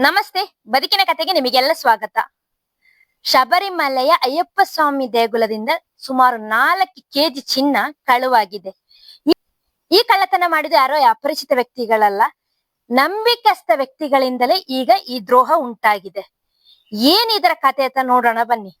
ನಮಸ್ತೆ, ಬದುಕಿನ ಕತೆಗೆ ನಿಮಗೆಲ್ಲ ಸ್ವಾಗತ. ಶಬರಿಮಲೆಯ ಅಯ್ಯಪ್ಪ ಸ್ವಾಮಿ ದೇಗುಲದಿಂದ ಸುಮಾರು ನಾಲ್ಕು ಕೆಜಿ ಚಿನ್ನ ಕಳುವಾಗಿದೆ. ಈ- ಕಳ್ಳತನ ಮಾಡಿದ ಯಾರೋ ಅಪರಿಚಿತ ವ್ಯಕ್ತಿಗಳಲ್ಲ. ನಂಬಿಕಸ್ಥ ವ್ಯಕ್ತಿಗಳಿಂದಲೇ ಈಗ ಈ ದ್ರೋಹ ಉಂಟಾಗಿದೆ. ಏನ್ ಇದರ ಕತೆ ಅಂತ ನೋಡೋಣ ಬನ್ನಿ.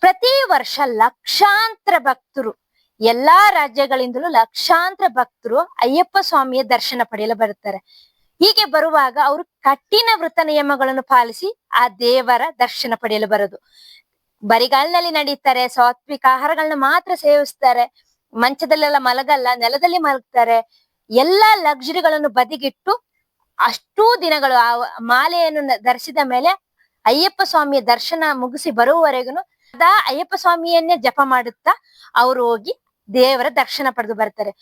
ಪ್ರತಿ ವರ್ಷ ಲಕ್ಷಾಂತರ ಭಕ್ತರು, ಎಲ್ಲಾ ರಾಜ್ಯಗಳಿಂದಲೂ ಲಕ್ಷಾಂತರ ಭಕ್ತರು ಅಯ್ಯಪ್ಪ ಸ್ವಾಮಿಯ ದರ್ಶನ ಪಡೆಯಲು ಬರುತ್ತಾರೆ. ಹೀಗೆ ಬರುವಾಗ ಅವರು ಕಠಿಣ ವೃತ್ತ ನಿಯಮಗಳನ್ನು ಪಾಲಿಸಿ ಆ ದೇವರ ದರ್ಶನ ಪಡೆಯಲು ಬರೋದು. ಬರಿಗಾಲಿನಲ್ಲಿ ನಡೀತಾರೆ ಸಾತ್ವಿಕ ಆಹಾರಗಳನ್ನ ಮಾತ್ರ ಸೇವಿಸ್ತಾರೆ, ಮಂಚದಲ್ಲೆಲ್ಲ ಮಲಗಲ್ಲ, ನೆಲದಲ್ಲಿ ಮಲಗ್ತಾರೆ, ಎಲ್ಲಾ ಲಕ್ಸುರಿಗಳನ್ನು ಬದಿಗಿಟ್ಟು ಅಷ್ಟೂ ದಿನಗಳು ಆ ಮಾಲೆಯನ್ನು ಧರಿಸಿದ ಮೇಲೆ ಅಯ್ಯಪ್ಪ ಸ್ವಾಮಿಯ ದರ್ಶನ ಮುಗಿಸಿ ಬರುವವರೆಗೂ ಸದಾ ಅಯ್ಯಪ್ಪ ಸ್ವಾಮಿಯನ್ನೇ ಜಪ ಮಾಡುತ್ತಾ ಅವರು ಹೋಗಿ ದೇವರ ದರ್ಶನ ಪಡೆದು ಬರ್ತಾರೆ.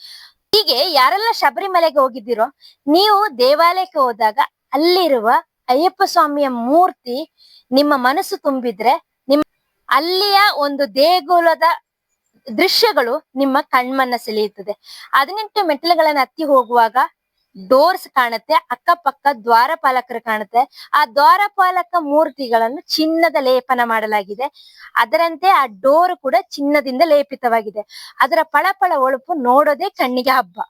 ಹೀಗೆ ಯಾರೆಲ್ಲ ಶಬರಿಮಲೆಗೆ ಹೋಗಿದ್ದೀರೋ, ನೀವು ದೇವಾಲಯಕ್ಕೆ ಹೋದಾಗ ಅಲ್ಲಿರುವ ಅಯ್ಯಪ್ಪ ಸ್ವಾಮಿಯ ಮೂರ್ತಿ ನಿಮ್ಮ ಮನಸ್ಸು ತುಂಬಿದ್ರೆ ನಿಮ್ ಅಲ್ಲಿಯ ಒಂದು ದೇಗುಲದ ದೃಶ್ಯಗಳು ನಿಮ್ಮ ಕಣ್ಮನ್ನ ಸೆಳೆಯುತ್ತದೆ ಹದಿನೆಂಟು ಮೆಟ್ಟಿಲುಗಳನ್ನ ಹತ್ತಿ ಹೋಗುವಾಗ ಡೋರ್ಸ್ ಕಾಣುತ್ತೆ, ಅಕ್ಕಪಕ್ಕ ದ್ವಾರಪಾಲಕರು ಕಾಣುತ್ತೆ. ಆ ದ್ವಾರಪಾಲಕ ಮೂರ್ತಿಗಳನ್ನು ಚಿನ್ನದ ಲೇಪನ ಮಾಡಲಾಗಿದೆ. ಅದರಂತೆ ಆ ಡೋರ್ ಕೂಡ ಚಿನ್ನದಿಂದ ಲೇಪಿತವಾಗಿದೆ. ಅದರ ಪಳಪಳ ಒಳಪು ನೋಡೋದೇ ಕಣ್ಣಿಗೆ ಹಬ್ಬ.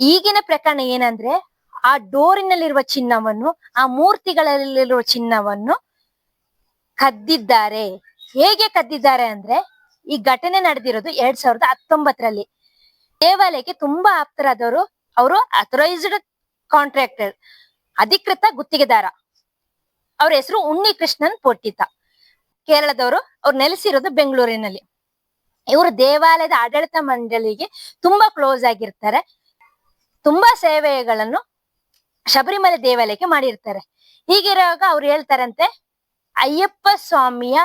ಈಗಿನ ಪ್ರಕರಣ ಏನಂದ್ರೆ, ಆ ಡೋರಿನಲ್ಲಿರುವ ಚಿನ್ನವನ್ನು, ಆ ಮೂರ್ತಿಗಳಲ್ಲಿರುವ ಚಿನ್ನವನ್ನು ಕದ್ದಿದ್ದಾರೆ. ಹೇಗೆ ಕದ್ದಿದ್ದಾರೆ ಅಂದ್ರೆ, ಈ ಘಟನೆ ನಡೆದಿರೋದು ಎರಡ್ ಸಾವಿರದ ಹತ್ತೊಂಬತ್ತರಲ್ಲಿ. ದೇವಾಲಯಕ್ಕೆ ತುಂಬಾ ಆಪ್ತರಾದವರು ಅವರು ಅಥರೈಸ್ಡ್ ಕಾಂಟ್ರಾಕ್ಟರ್ ಅಧಿಕೃತ ಗುತ್ತಿಗೆದಾರ. ಅವ್ರ ಹೆಸರು ಉಣ್ಣಿ ಕೃಷ್ಣನ್ ಪೊಟ್ಟಿತ ಕೇರಳದವರು ಅವ್ರು ನೆಲೆಸಿರೋದು ಬೆಂಗಳೂರಿನಲ್ಲಿ. ಇವರು ದೇವಾಲಯದ ಆಡಳಿತ ಮಂಡಳಿಗೆ ತುಂಬಾ ಕ್ಲೋಸ್ ಆಗಿರ್ತಾರೆ. ತುಂಬಾ ಸೇವೆಗಳನ್ನು ಶಬರಿಮಲೆ ದೇವಾಲಯಕ್ಕೆ ಮಾಡಿರ್ತಾರೆ. ಹೀಗಿರುವಾಗ ಅವ್ರು ಹೇಳ್ತಾರಂತೆ, ಅಯ್ಯಪ್ಪ ಸ್ವಾಮಿಯ,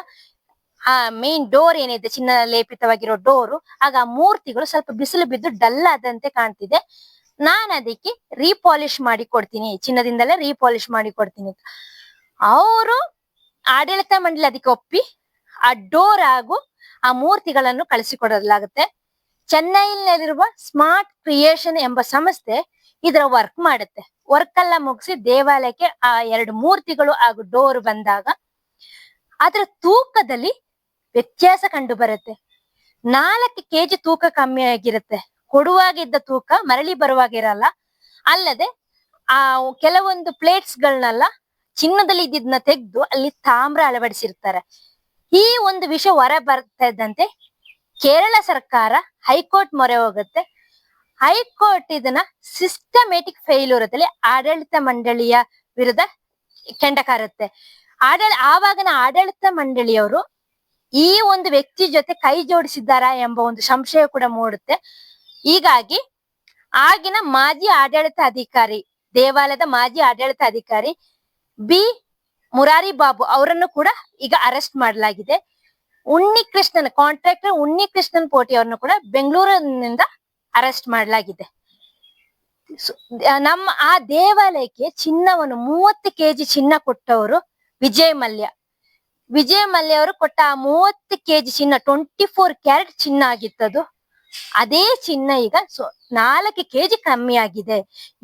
ಆ ಮೇನ್ ಡೋರ್ ಏನಿದೆ, ಚಿನ್ನ ಲೇಪಿತವಾಗಿರೋ ಡೋರು ಆಗ ಆ ಮೂರ್ತಿಗಳು ಸ್ವಲ್ಪ ಬಿಸಿಲು ಬಿದ್ದು ಡಲ್ ಆದಂತೆ ಕಾಣ್ತಿದೆ. ನಾನ್ ಅದಕ್ಕೆ ರೀಪಾಲಿಶ್ ಮಾಡಿ ಕೊಡ್ತೀನಿ, ಚಿನ್ನದಿಂದಲೇ ರೀಪಾಲಿಶ್ ಮಾಡಿ ಕೊಡ್ತೀನಿ ಅವರು ಆಡಳಿತ ಮಂಡಳಿ ಅದಕ್ಕೆ ಒಪ್ಪಿ, ಆ ಡೋರ್ ಹಾಗೂ ಆ ಮೂರ್ತಿಗಳನ್ನು ಕಳಿಸಿಕೊಡಲಾಗುತ್ತೆ. ಚೆನ್ನೈನಲ್ಲಿರುವ ಸ್ಮಾರ್ಟ್ ಕ್ರಿಯೇಷನ್ ಎಂಬ ಸಂಸ್ಥೆ ಇದರ ವರ್ಕ್ ಮಾಡುತ್ತೆ. ವರ್ಕ್ ಎಲ್ಲ ಮುಗಿಸಿ ದೇವಾಲಯಕ್ಕೆ ಆ ಎರಡು ಮೂರ್ತಿಗಳು ಹಾಗೂ ಡೋರ್ ಬಂದಾಗ ಅದರ ತೂಕದಲ್ಲಿ ವ್ಯತ್ಯಾಸ ಕಂಡು ಬರುತ್ತೆ. ನಾಲ್ಕು ಕೆಜಿ ತೂಕ ಕಮ್ಮಿ ಆಗಿರುತ್ತೆ. ಕೊಡುವಾಗಿದ್ದ ತೂಕ ಮರಳಿ ಬರುವಾಗಿರಲ್ಲ. ಅಲ್ಲದೆ ಆ ಕೆಲವೊಂದು ಪ್ಲೇಟ್ಸ್ ಗಳನ್ನೆಲ್ಲ ಚಿನ್ನದಲ್ಲಿ ಇದ್ದಿದ್ನ ತೆಗೆದು ಅಲ್ಲಿ ತಾಮ್ರ ಅಳವಡಿಸಿರ್ತಾರೆ. ಈ ಒಂದು ವಿಷಯ ಹೊರ ಬರ್ತಾ ಇದ್ದಂತೆ ಕೇರಳ ಸರ್ಕಾರ ಹೈಕೋರ್ಟ್ ಮೊರೆ ಹೋಗುತ್ತೆ. ಹೈಕೋರ್ಟ್ ಇದನ್ನ ಸಿಸ್ಟಮೆಟಿಕ್ ಇರುತ್ತೆ ಆಡಳಿತ ಮಂಡಳಿಯ ವಿರುದ್ಧ ಕೆಂಡಕಾರುತ್ತೆ ಆಡಳ ಆವಾಗಿನ ಆಡಳಿತ ಮಂಡಳಿಯವರು ಈ ಒಂದು ವ್ಯಕ್ತಿ ಜೊತೆ ಕೈ ಜೋಡಿಸಿದ್ದಾರಾ ಎಂಬ ಒಂದು ಸಂಶಯ ಕೂಡ ಮೂಡುತ್ತೆ. ಹೀಗಾಗಿ ಆಗಿನ ಮಾಜಿ ಆಡಳಿತ ಅಧಿಕಾರಿ ದೇವಾಲಯದ ಮಾಜಿ ಆಡಳಿತ ಅಧಿಕಾರಿ ಬಿ. ಮುರಾರಿ ಬಾಬು ಅವರನ್ನು ಕೂಡ ಈಗ ಅರೆಸ್ಟ್ ಮಾಡಲಾಗಿದೆ. ಉಣ್ಣಿ ಕೃಷ್ಣನ್ ಕಾಂಟ್ರಾಕ್ಟರ್ ಉಣ್ಣಿ ಕೃಷ್ಣನ್ ಪೋಟಿ ಅವರನ್ನು ಕೂಡ ಬೆಂಗಳೂರಿನಿಂದ ಅರೆಸ್ಟ್ ಮಾಡಲಾಗಿದೆ. ನಮ್ಮ, ಆ ದೇವಾಲಯಕ್ಕೆ ಚಿನ್ನವನ್ನು ಮೂವತ್ತು ಕೆಜಿ ಚಿನ್ನ ಕೊಟ್ಟವರು ವಿಜಯ್ ಮಲ್ಯ ವಿಜಯ್ ಮಲ್ಯ ಅವರು ಕೊಟ್ಟ ಆ ಮೂವತ್ತು ಕೆಜಿ ಚಿನ್ನ ಟ್ವೆಂಟಿ ಫೋರ್ ಕ್ಯಾರೆಟ್ ಚಿನ್ನ ಆಗಿತ್ತದು. ಅದೇ ಚಿನ್ನ ಈಗ ಸೊ ನಾಲ್ಕು ಕೆಜಿ ಕಮ್ಮಿ ಆಗಿದೆ.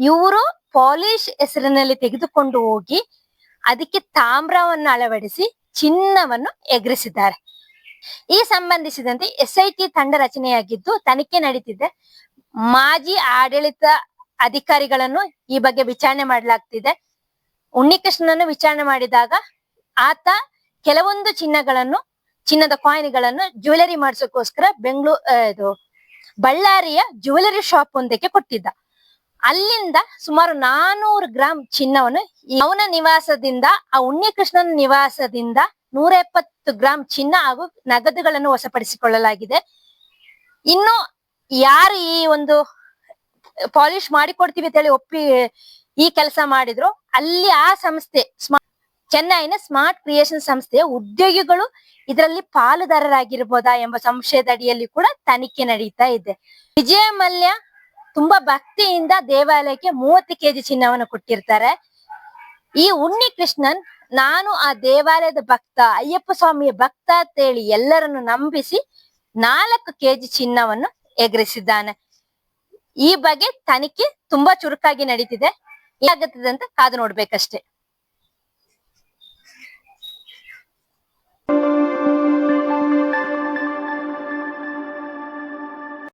ಇವರು ಪಾಲಿಶ್ ಹೆಸರಿನಲ್ಲಿ ತೆಗೆದುಕೊಂಡು ಹೋಗಿ ಅದಕ್ಕೆ ತಾಮ್ರವನ್ನು ಅಳವಡಿಸಿ ಚಿನ್ನವನ್ನು ಎಗರಿಸಿದ್ದಾರೆ. ಈ ಸಂಬಂಧಿಸಿದಂತೆ ಎಸ್ ಐ ಟಿ ತಂಡ ರಚನೆಯಾಗಿದ್ದು ತನಿಖೆ ನಡೀತಿದೆ. ಮಾಜಿ ಆಡಳಿತ ಅಧಿಕಾರಿಗಳನ್ನು ಈ ಬಗ್ಗೆ ವಿಚಾರಣೆ ಮಾಡಲಾಗ್ತಿದೆ. ಉಣ್ಣಿಕೃಷ್ಣನನ್ನು ವಿಚಾರಣೆ ಮಾಡಿದಾಗ ಆತ ಕೆಲವೊಂದು ಚಿನ್ನಗಳನ್ನು ಚಿನ್ನದ ಕಾಯಿನ್ಗಳನ್ನು ಜ್ಯುವೆಲರಿ ಮಾಡಿಸೋಕೋಸ್ಕರ ಬೆಂಗಳೂರು ಬಳ್ಳಾರಿಯ ಜ್ಯುವೆಲರಿ ಶಾಪ್ ಒಂದಕ್ಕೆ ಕೊಟ್ಟಿದ್ದ. ಅಲ್ಲಿಂದ ಸುಮಾರು ನಾನೂರು ಗ್ರಾಮ್ ಚಿನ್ನವನ್ನು ಅವನ ನಿವಾಸದಿಂದ, ಆ ಉಣ್ಣಿಕೃಷ್ಣನ ನಿವಾಸದಿಂದ ನೂರ ಎಪ್ಪತ್ತು ಗ್ರಾಂ ಚಿನ್ನ ಹಾಗೂ ನಗದುಗಳನ್ನು ವಶಪಡಿಸಿಕೊಳ್ಳಲಾಗಿದೆ. ಇನ್ನು ಯಾರು ಈ ಒಂದು ಪಾಲಿಶ್ ಮಾಡಿಕೊಡ್ತೀವಿ ಅಂತ ಹೇಳಿ ಒಪ್ಪಿ ಈ ಕೆಲಸ ಮಾಡಿದ್ರು. ಅಲ್ಲಿ ಆ ಸಂಸ್ಥೆ ಚೆನ್ನೈನ ಸ್ಮಾರ್ಟ್ ಕ್ರಿಯೇಷನ್ ಸಂಸ್ಥೆಯ ಉದ್ಯೋಗಿಗಳು ಇದರಲ್ಲಿ ಪಾಲುದಾರರಾಗಿರ್ಬೋದಾ ಎಂಬ ಸಂಶಯದ ಅಡಿಯಲ್ಲಿ ಕೂಡ ತನಿಖೆ ನಡೀತಾ ಇದೆ. ವಿಜಯ ಮಲ್ಯ ತುಂಬಾ ಭಕ್ತಿಯಿಂದ ದೇವಾಲಯಕ್ಕೆ ಮೂವತ್ತು ಕೆಜಿ ಚಿನ್ನವನ್ನು ಕೊಟ್ಟಿರ್ತಾರೆ. ಈ ಉಣ್ಣಿ ಕೃಷ್ಣನ್ ನಾನು ಆ ದೇವಾಲಯದ ಭಕ್ತ, ಅಯ್ಯಪ್ಪ ಸ್ವಾಮಿಯ ಭಕ್ತ ಅಂತ ಹೇಳಿ ಎಲ್ಲರನ್ನು ನಂಬಿಸಿ ನಾಲ್ಕು ಕೆಜಿ ಚಿನ್ನವನ್ನು ಎಗರಿಸಿದ್ದಾನೆ. ಈ ಬಗ್ಗೆ ತನಿಖೆ ತುಂಬಾ ಚುರುಕಾಗಿ ನಡೀತಿದೆ. ಏನಾಗುತ್ತದೆ ಅಂತ ಕಾದು ನೋಡ್ಬೇಕಷ್ಟೇ.